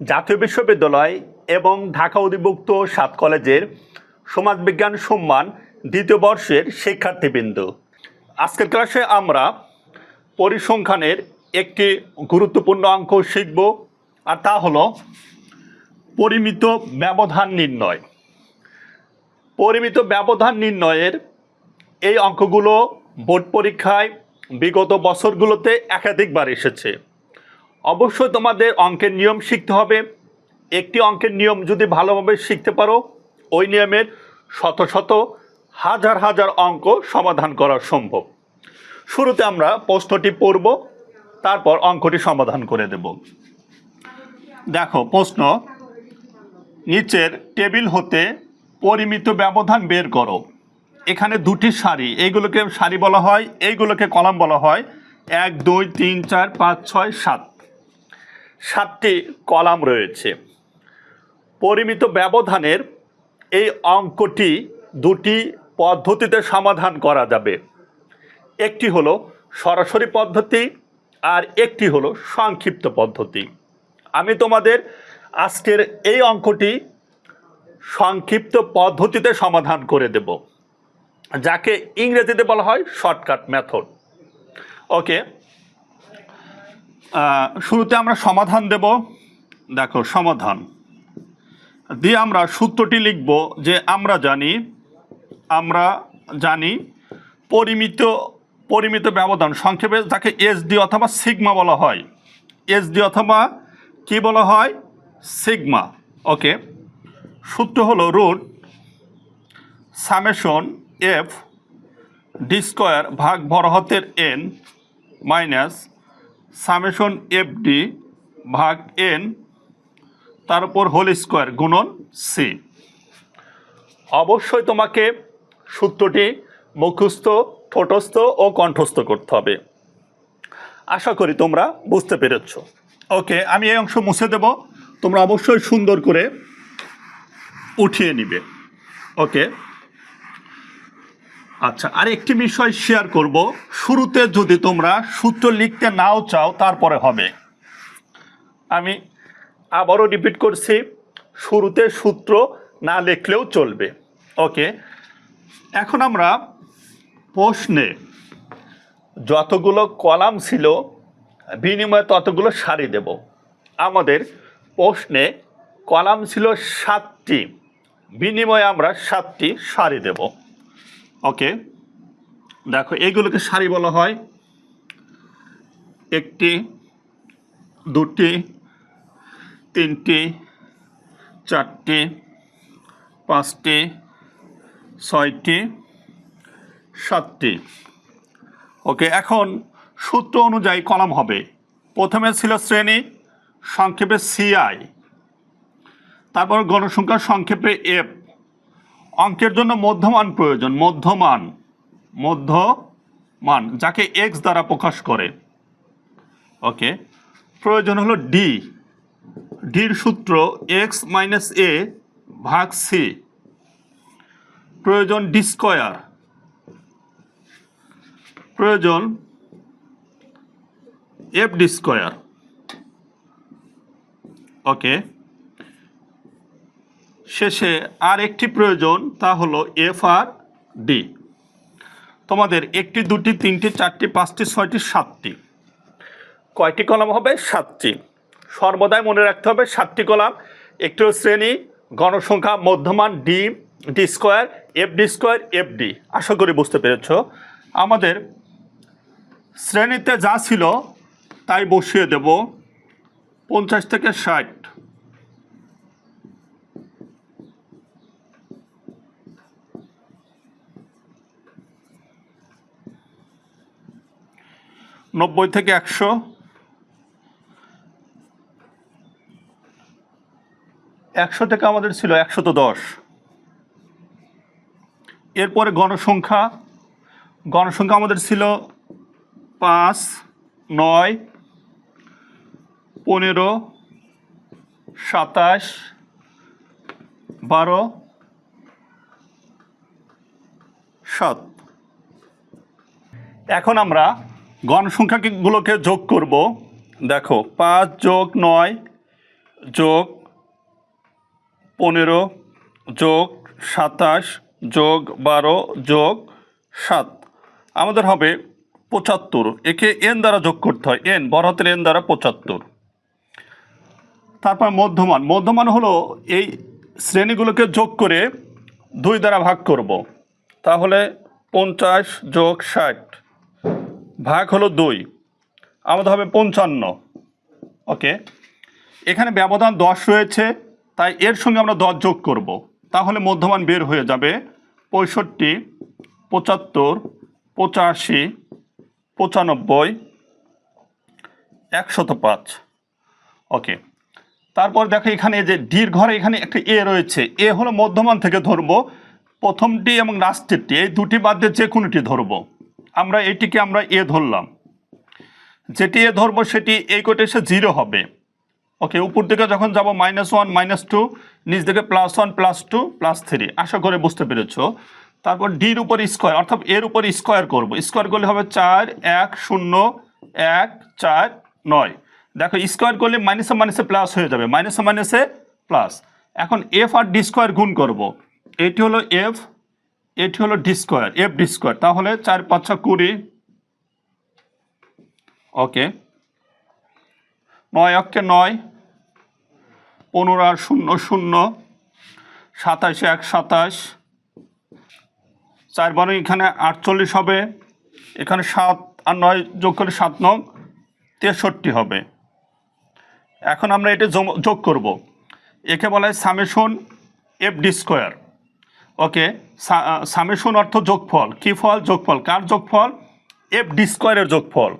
জাতীয় বিশ্ববিদ্যালয় এবং ঢাকা অধিভুক্ত সাত কলেজের সমাজবিজ্ঞান সম্মান দ্বিতীয় বর্ষের শিক্ষার্থীবৃন্দ। আজকের ক্লাসে আমরা পরিসংখ্যানের একটি গুরুত্বপূর্ণ অঙ্ক শিখব, আর তা হলো পরিমিত ব্যবধান নির্ণয়। পরিমিত ব্যবধান নির্ণয়ের এই অঙ্কগুলো বোর্ড পরীক্ষায় বিগত বছরগুলোতে একাধিকবার এসেছে। অবশ্যই তোমাদের অঙ্কের নিয়ম শিখতে হবে। একটি অঙ্কের নিয়ম যদি ভালোভাবে শিখতে পারো, ওই নিয়মের শত শত, হাজার হাজার অঙ্ক সমাধান করা সম্ভব। শুরুতে আমরা প্রশ্নটি পড়ব, তারপর অঙ্কটি সমাধান করে দেব। দেখো, প্রশ্ন, নিচের টেবিল হতে পরিমিত ব্যবধান বের করো। এখানে দুটি সারি, এইগুলোকে সারি বলা হয়, এইগুলোকে কলাম বলা হয়। এক, দুই, তিন, চার, পাঁচ, ছয়, সাত। সাতটি কলাম রয়েছে। পরিমিত ব্যবধানের এই অঙ্কটি দুটি পদ্ধতিতে সমাধান করা যাবে। একটি হলো সরাসরি পদ্ধতি আর একটি হলো সংক্ষিপ্ত পদ্ধতি। আমি তোমাদের আজকের এই অঙ্কটি সংক্ষিপ্ত পদ্ধতিতে সমাধান করে দেব, যাকে ইংরেজিতে বলা হয় শর্টকাট মেথড ওকে শুরুতে আমরা সমাধান দেব। দেখো, সমাধান। দিয়ে আমরা সূত্রটি লিখব যে আমরা জানি আমরা জানি পরিমিত পরিমিত ব্যবধান সংক্ষেপে যাকে এসডি অথবা সিগমা বলা হয়। এসডি অথবা কি বলা হয়? সিগমা ওকে সূত্র হলো root summation F D square ভাগ বড় N minus summation F D ভাগ এন তার উপর হোল স্কোয়ার গুণন সি অবশ্যই তোমাকে সূত্রটি মুখস্থ, ঠোঁটস্থ ও কণ্ঠস্থ করতে হবে। আশা করি তোমরা বুঝতে পেরেছ। ওকে, আমি এই অংশ মুছে দেব। তোমরা অবশ্যই সুন্দর করে উঠিয়ে নিবে। ওকে। আচ্ছা আর একটি বিষয় শেয়ার করব। শুরুতে যদি তোমরা সূত্র লিখতে নাও চাও, তারপরে হবে। আমি আবারও রিপিট করছি, শুরুতে সূত্র না লিখলেও চলবে। ওকে এখন আমরা প্রশ্নে যতগুলো কলাম ছিল, বিনিময়ে ততগুলো সারি দেব। আমাদের প্রশ্নে কলাম ছিল সাতটি, বিনিময়ে আমরা সাতটি সারি দেব। ওকে। দেখো, এইগুলোকে সারি বলা হয়। একটি, দুটি, তিনটি, চারটি, পাঁচটি, ছয়টি, সাতটি। ওকে, এখন সূত্র অনুযায়ী কলাম হবে। প্রথমে ছিল শ্রেণি, সংক্ষেপে সিআই তারপর গণসংখ্যা, সংক্ষেপে এফ অঙ্কের জন্য মধ্যমান প্রয়োজন, মধ্যমান মধ্যমান, যাকে এক্স দ্বারা প্রকাশ করে। ওকে প্রয়োজন হলো ডি ডির সূত্র এক্স মাইনাস এ ভাগ সি প্রয়োজন ডি স্কোয়ার প্রয়োজন এফ ডি স্কোয়ার ওকে শেষে আর একটি প্রয়োজন, তা হলো এফ আর ডি। তোমাদের একটি, দুটি, তিনটি, চারটি, পাঁচটি, ছয়টি, সাতটি। কয়টি কলাম হবে? সাতটি। সর্বদাই মনে রাখতে হবে সাতটি কলাম। একটি শ্রেণি, গণসংখ্যা, মধ্যমান, D D square, F D square, F D. আশা করি বুঝতে পেরেছ। আমাদের শ্রেণীতে যা ছিল, তাই বসিয়ে দেব। পঞ্চাশ থেকে ষাট। নব্বই থেকে একশো। একশো থেকে আমাদের ছিল একশত দশ। এরপরে গণসংখ্যা। গণসংখ্যা আমাদের ছিল পাঁচ, নয়, পনেরো, সাতাশ, বারো, সাত। এখন আমরা গণসংখ্যাগুলোকে যোগ করব। দেখো, পাঁচ যোগ নয় যোগ পনেরো যোগ সাতাশ যোগ বারো যোগ সাত। আমাদের হবে পঁচাত্তর। একে এন দ্বারা যোগ করতে হয়। এন বড় হাতের এন দ্বারা পঁচাত্তর। তারপর মধ্যমান। মধ্যমান হলো এই শ্রেণীগুলোকে যোগ করে দুই দ্বারা ভাগ করব। তাহলে পঞ্চাশ যোগ ষাট। ভাগ হলো দুই। আমাদের হবে পঞ্চান্ন। ওকে? এখানে ব্যবধান দশ রয়েছে, তাই এর সঙ্গে আমরা দশ যোগ করব। তাহলে মধ্যমান বের হয়ে যাবে পঁয়ষট্টি, পঁচাত্তর, পঁচাশি, পঁচানব্বই, একশত পাঁচ। ওকে? তারপর দেখো এখানে যে ডির ঘরে এখানে একটা এ রয়েছে। এ হলো মধ্যমান থেকে ধরবো। প্রথমটি এবং লাস্টেরটি, এই দুটি বাদ দিয়ে যে কোনোটি ধরবো। আমরা এটিকে আমরা এ ধরলাম। যেটি এ ধরবো সেটি এই কোটে এসে জিরো হবে। ওকে উপর দিকে যখন যাব মাইনাস ওয়ান মাইনাস টু নিচ দিকে plus one plus two plus three আশা করে বুঝতে পেরেছ? তারপর ডির উপর স্কোয়ার অর্থাৎ এর উপর স্কোয়ার করব। স্কোয়ার করলে হবে চার, এক, শূন্য, এক, চার, নয়। দেখো স্কোয়ার করলে মাইনাসে মাইনাসে প্লাস হয়ে যাবে। মাইনাসে মাইনাসে প্লাস এখন এফ আর ডি স্কোয়ার গুণ করব। এটি হলো এফ এটি হলো D square, F D square. তাহলে চার পাঁচশো কুড়ি। ওকে। নয় অক্ষে নয়, পনেরো আর শূন্য শূন্য। সাতাশে এক, সাতাশ। চার বারো, এখানে আটচল্লিশ হবে। এখানে সাত আর নয় যোগ করলে সাত নং তেষট্টি হবে। এখন আমরা এটা যোগ করব। একে বলা হয় summation F D square. Okay summation অর্থ যোগফল। কি ফল? যোগফল। কার যোগফল? এফ ডি স্কোয়ারের যোগফল।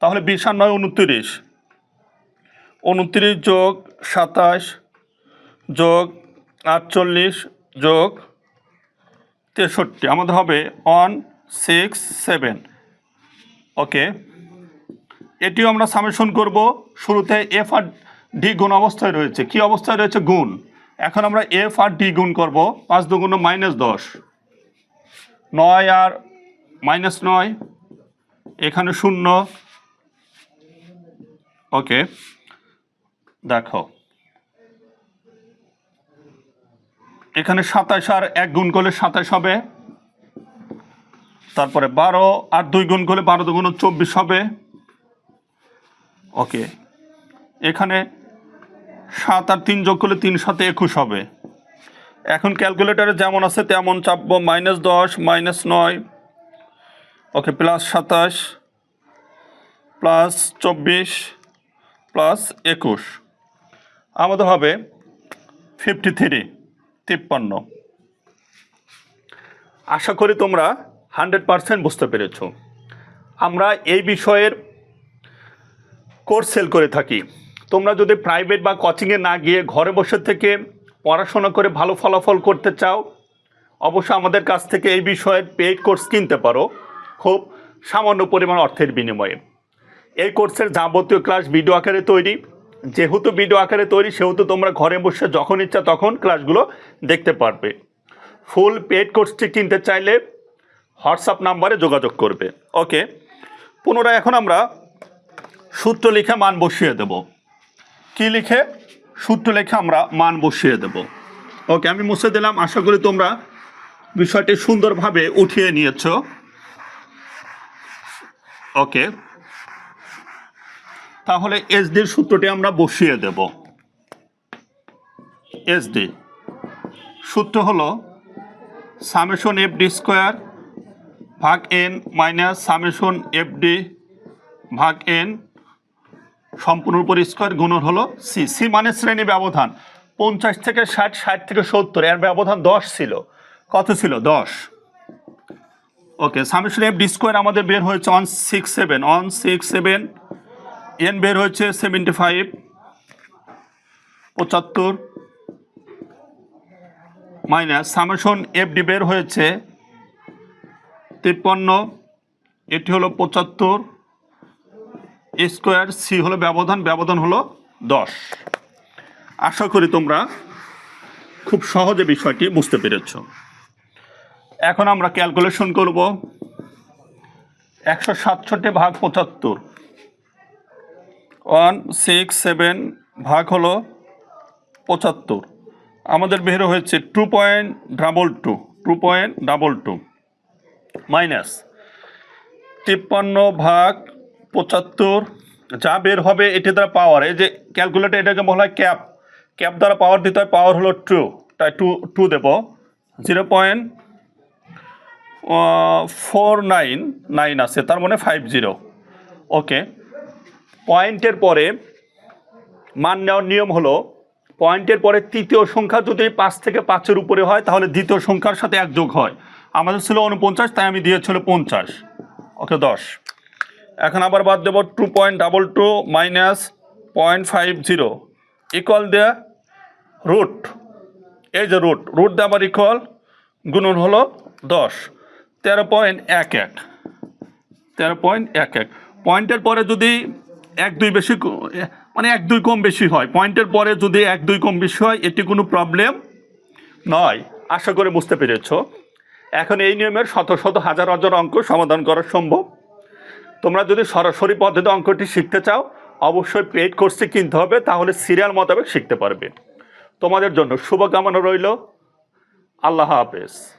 তাহলে বিশ আর নয়, উনত্রিশ। উনত্রিশ যোগ সাতাশ যোগ আটচল্লিশ যোগ তেষট্টি। আমাদের হবে ওয়ান সিক্স সেভেন ওকে এটিও আমরা সামেশন করব। শুরুতে এফ আর ডি গুণ অবস্থায় রয়েছে। কি অবস্থায় রয়েছে? গুণ। এখন আমরা এফ আর ডি গুণ করব, পাঁচ দুগুণ মাইনাস দশ। নয় আর মাইনাস নয়, এখানে শূন্য। ওকে, দেখো। এখানে সাতাশ আর এক গুণ করলে সাতাশ হবে। তারপরে বারো আর দুই গুণ করলে বারো দুগুণ চব্বিশ হবে। ওকে, এখানে সাত আর তিন যোগ করলে তিন সাথে একুশ হবে। এখন ক্যালকুলেটারে যেমন আছে তেমন চাপবো, মাইনাস দশ, মাইনাস নয়। ওকে, প্লাস সাতাশ, প্লাস চব্বিশ, প্লাস একুশ। আমাদের হবে ফিফটি থ্রি, তিপ্পান্ন। আশা করি তোমরা হান্ড্রেড পারসেন্ট বুঝতে পেরেছ। আমরা এই বিষয়ের কোর্স সেল করে থাকি। তোমরা যদি প্রাইভেট বা কোচিংয়ে না গিয়ে ঘরে বসে থেকে পড়াশোনা করে ভালো ফলাফল করতে চাও অবশ্য আমাদের কাছ থেকে এই বিষয়ের পেইড কোর্স কিনতে পারো, খুব সামান্য পরিমাণ অর্থের বিনিময়ে। এই কোর্সের যাবতীয় ক্লাস ভিডিও আকারে তৈরি। যেহেতু ভিডিও আকারে তৈরি, সেহেতু তোমরা ঘরে বসে যখন ইচ্ছা তখন ক্লাসগুলো দেখতে পারবে। ফুল পেড কোর্সটি কিনতে চাইলে হোয়াটসঅ্যাপ নাম্বারে যোগাযোগ করবে। ওকে পুনরায় এখন আমরা সূত্র লিখে মান বসিয়ে দেব। কি লিখে? সূত্র লিখে আমরা মান বসিয়ে দেব। ওকে আমি মুছে দিলাম। আশা করি তোমরা বিষয়টি সুন্দরভাবে উঠিয়ে নিয়েছো। ওকে তাহলে এসডির সূত্রটি আমরা বসিয়ে দেব। এসডি সূত্র হলো সামেশন এফ ডি স্কোয়ার ভাগ N minus summation F D ভাগ এন সম্পূর্ণ উপর স্কোয়ার গুণন হলো সি সি মানে শ্রেণি ব্যবধান। পঞ্চাশ থেকে ষাট ষাট থেকে সত্তর, এর ব্যবধান দশ ছিল। কত ছিল? দশ। Okay summation F D square আমাদের বের হয়েছে one six seven one six seven N বের হয়েছে সেভেন্টি ফাইভ পঁচাত্তর মাইনাস সামেশন এফ ডি বের হয়েছে তিপ্পান্ন, এটি হলো পঁচাত্তর স্কোয়ার সি হলো ব্যবধান ব্যবধান হলো দশ। আশা করি তোমরা খুব সহজে বিষয়টি বুঝতে পেরেছ। এখন আমরা ক্যালকুলেশন করব একশো সাতষট্টি ভাগ পঁচাত্তর। ওয়ান, সিক্স, সেভেন ভাগ হলো পঁচাত্তর। আমাদের বের হয়েছে two point double two two point double two, minus তিপ্পান্ন ভাগ পঁচাত্তর, যা বের হবে এটি দ্বারা পাওয়ার যে ক্যালকুলেটর এটাকে বলা হয় ক্যাপ ক্যাপ দ্বারা পাওয়ার দিতে হয় পাওয়ার হলো টু তাই টু টু দেব। Zero point four nine nine আছে, তার মানে ফাইভ জিরো ওকে পয়েন্টের পরে মান নেওয়ার নিয়ম হলো পয়েন্টের পরে তৃতীয় সংখ্যা যদি পাঁচ থেকে পাঁচের উপরে হয়, তাহলে দ্বিতীয় সংখ্যার সাথে এক যোগ হয়। আমাদের ছিল উনপঞ্চাশ তাই আমি দিয়েছিল পঞ্চাশ। ওকে দশ। এখন আবার বাদ দেবো two point double two minus point five zero equal দেয়া রুট এই যে রুট রুট দিয়ে আবার ইকুয়াল গুণন হলো দশ। তেরো পয়েন্ট এক এক তেরো পয়েন্ট এক এক পয়েন্টের পরে যদি এক দুই বেশি মানে এক দুই কম বেশি হয় পয়েন্টের পরে যদি এক দুই কম বেশি হয়, এটি কোনো প্রবলেম নয়। আশা করে বুঝতে পেরেছ। এখন এই নিয়মের শত শত হাজার হাজার অঙ্ক সমাধান করা সম্ভব। তোমরা যদি সরাসরি পদ্ধতি অঙ্কটি শিখতে চাও, অবশ্যই পেড কোর্সটি কিনতে হবে, তাহলে সিরিয়াল মোতাবেক শিখতে পারবে। তোমাদের জন্য শুভকামনা রইল। আল্লাহ হাফেজ।